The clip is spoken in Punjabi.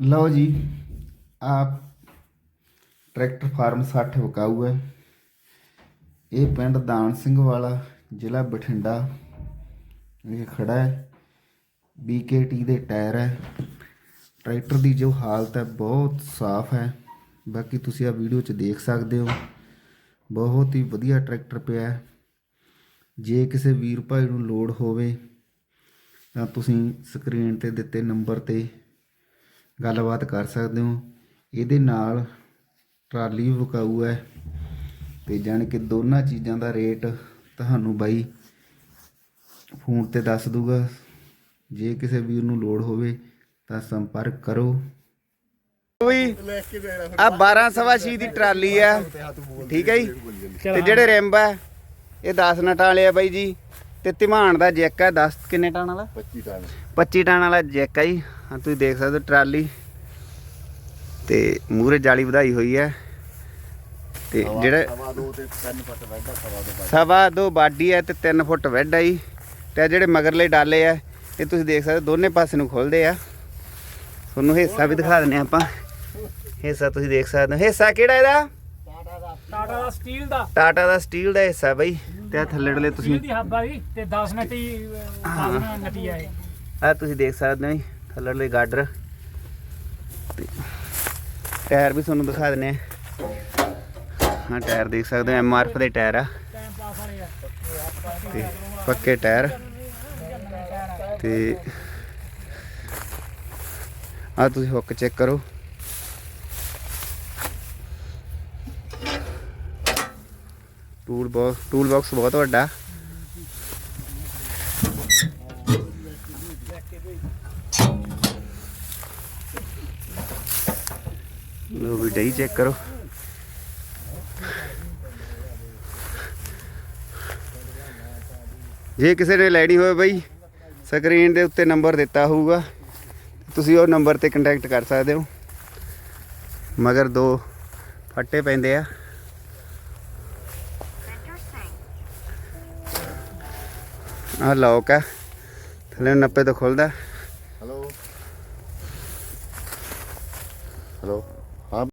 ਲਓ ਜੀ ਆਪ ਟਰੈਕਟਰ ਫਾਰਮ 60 ਵਿਕਾਊ ਹੈ। ਇਹ ਪਿੰਡ ਦਾਨ ਸਿੰਘ ਵਾਲਾ ਜ਼ਿਲ੍ਹਾ ਬਠਿੰਡਾ ਇਹ ਖੜਾ ਹੈ। BKT ਦੇ ਟਾਇਰ ਹੈ। ਟਰੈਕਟਰ ਦੀ ਜੋ ਹਾਲਤ ਹੈ, ਬਹੁਤ ਸਾਫ਼ ਹੈ। ਬਾਕੀ ਤੁਸੀਂ ਆ ਵੀਡੀਓ 'ਚ ਦੇਖ ਸਕਦੇ ਹੋ। ਬਹੁਤ ਹੀ ਵਧੀਆ ਟਰੈਕਟਰ ਪਿਆ ਹੈ। ਜੇ ਕਿਸੇ ਵੀਰ ਭਾਈ ਨੂੰ ਲੋੜ ਹੋਵੇ, ਤਾਂ ਤੁਸੀਂ ਸਕਰੀਨ ਤੇ ਦਿੱਤੇ ਨੰਬਰ ਤੇ ਗੱਲਬਾਤ ਕਰ ਸਕਦੇ ਹੋ। ਇਹਦੇ ਨਾਲ ਟਰਾਲੀ ਵਿਕਾਊ ਹੈ ਤੇ ਜਾਣੀ ਕਿ ਦੋਨਾਂ ਚੀਜ਼ਾਂ ਦਾ ਰੇਟ ਤੁਹਾਨੂੰ ਬਾਈ ਫੋਨ ਤੇ ਦੱਸ ਦੂਗਾ ਜੇ ਕਿਸੇ ਵੀਰ ਨੂੰ ਲੋੜ ਹੋਵੇ ਤਾਂ ਸੰਪਰਕ ਕਰੋ। ਵੀ ਆ 12 ਸਵਾ ਛੇ ਦੀ ਟਰਾਲੀ ਆ ਠੀਕ ਹੈ ਜੀ? ਤੇ ਜਿਹੜੇ ਰਿੰਬ ਆ ਇਹ 10 ਨਟਾਂ ਵਾਲੇ ਆ ਬਾਈ ਜੀ। ਤੇ ਧਿਮਾਨ ਦਾ ਜੈਕ ਆ 10 ਕਿੰਨੇ ਟਨ ਵਾਲਾ? 25 ਟਨ। 25 ਟਨ ਵਾਲਾ ਜੈਕ ਆ ਜੀ। ਹਾਂ ਤੁਸੀਂ ਦੇਖ ਸਕਦੇ ਹੋ ਟਰਾਲੀ। ਤੇ ਮੂਰੇ ਜਾਲੀ ਵਧਾਈ ਹੋਈ ਹੈ। ਤੇ ਜਿਹੜਾ ਸਵਾ ਦੋ ਤੇ 3 ਫੁੱਟ ਵੈਦਾ ਸਵਾ ਦੋ ਬਾਈ ਸਵਾ ਦੋ ਬਾਡੀ ਹੈ ਤੇ 3 ਫੁੱਟ ਵੈਡ ਜੀ। ਤੇ ਜਿਹੜੇ ਮਗਰਲੇ ਡਾਲੇ ਆ ਇਹ ਤੁਸੀਂ ਦੇਖ ਸਕਦੇ ਹੋ, ਦੋਨੇ ਪਾਸੇ ਨੂੰ ਖੁੱਲਦੇ ਆ। ਤੁਹਾਨੂੰ ਹਿੱਸਾ ਵੀ ਦਿਖਾ ਦਿੰਨੇ ਆਪਾਂ। ਹਿੱਸਾ ਤੁਸੀਂ ਦੇਖ ਸਕਦੇ ਹੋ। ਹਿੱਸਾ ਕਿਹੜਾ ਇਹਦਾ? ਟਾਟਾ ਦਾ ਸਟੀਲ ਦਾ। ਟਾਟਾ ਦਾ ਸਟੀਲ ਦਾ ਹਿੱਸਾ ਬਈ। ਤੇ ਆ ਥੱਲੇੜਲੇ ਤੁਸੀਂ ਦੀ ਹੱਬ ਆ ਜੀ ਤੇ 10 ਨਟੀ 10 ਨਟੀ ਆ ਇਹ ਆ ਤੁਸੀਂ ਦੇਖ ਸਕਦੇ ਹੋ ਜੀ ਥੱਲੇੜਲੇ ਗਾਡਰ। ਟਾਇਰ ਵੀ ਤੁਹਾਨੂੰ ਦਿਖਾ ਦਿੰਨੇ ਆ। ਹਾਂ ਟਾਇਰ ਦੇਖ ਸਕਦੇ ਹੋ ਐਮਆਰਐਫ ਦੇ ਟਾਇਰ ਆ। ਟਾਈਮ ਪਾਸ ਵਾਲੇ ਆ। ਤੇ ਪੱਕੇ ਟਾਇਰ। ਤੇ ਆ ਤੁਸੀਂ ਹੁੱਕ ਚੈੱਕ ਕਰੋ। ਟੂਲ ਬਾਕਸ ਟੂਲ ਬਾਕਸ ਬਹੁਤ ਵੱਡਾ। ਲੋ ਵੀ ਡਈ ਚੈੱਕ ਕਰੋ। ਜੇ ਕਿਸੇ ਨੇ ਲੈਣੀ ਹੋਵੇ ਬਈ ਸਕਰੀਨ ਦੇ ਉੱਤੇ ਨੰਬਰ ਦਿੱਤਾ ਹੋਊਗਾ, ਤੁਸੀਂ ਉਹ ਨੰਬਰ ਤੇ ਕੰਟੈਕਟ ਕਰ ਸਕਦੇ ਹੋ। ਮਗਰ ਦੋ ਫੱਟੇ ਪੈਂਦੇ ਆ। ਆ ਲੌਕ ਆ ਥੱਲੇ 90 ਤੋਂ ਖੁੱਲਦਾ ਹਲੋ ਹਲੋ